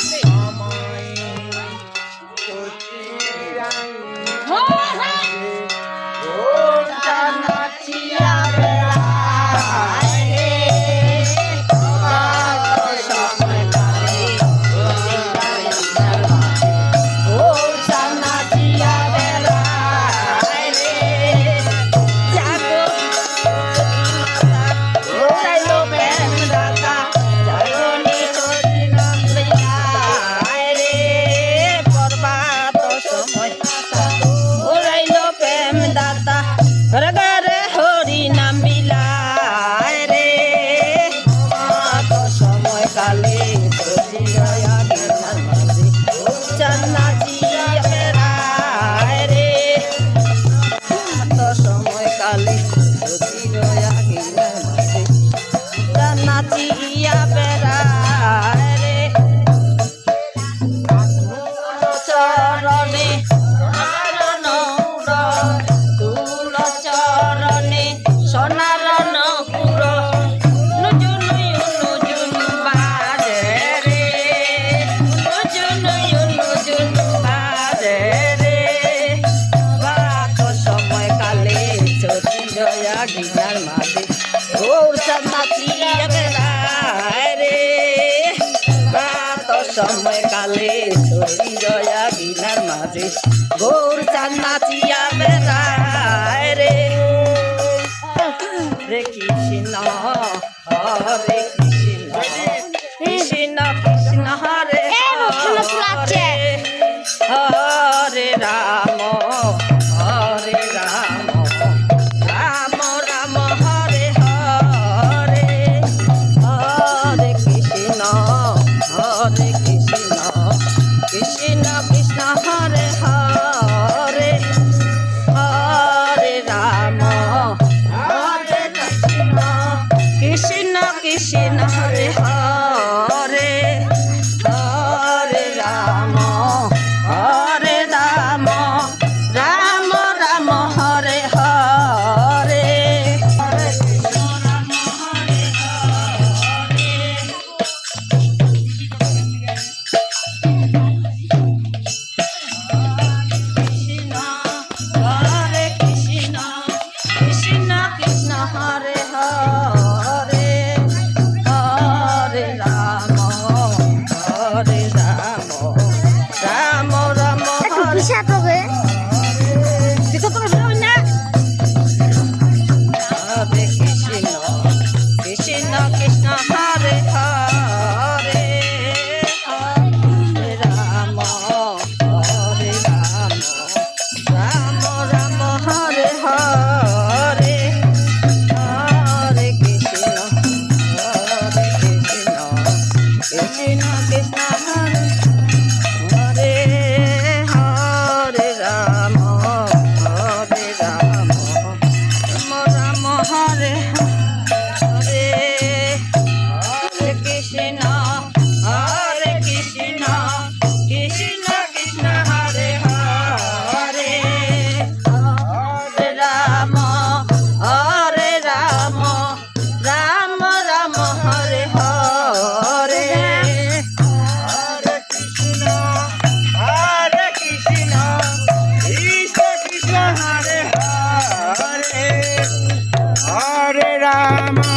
Amen. সময়কালে ছড়ি জয়া বিনার মাঝে গোর চান নাচিয়া বেড়ায় রে রে কৃষ্ণ হরে কৃষ্ণ হরে হরে 啊哈！রাম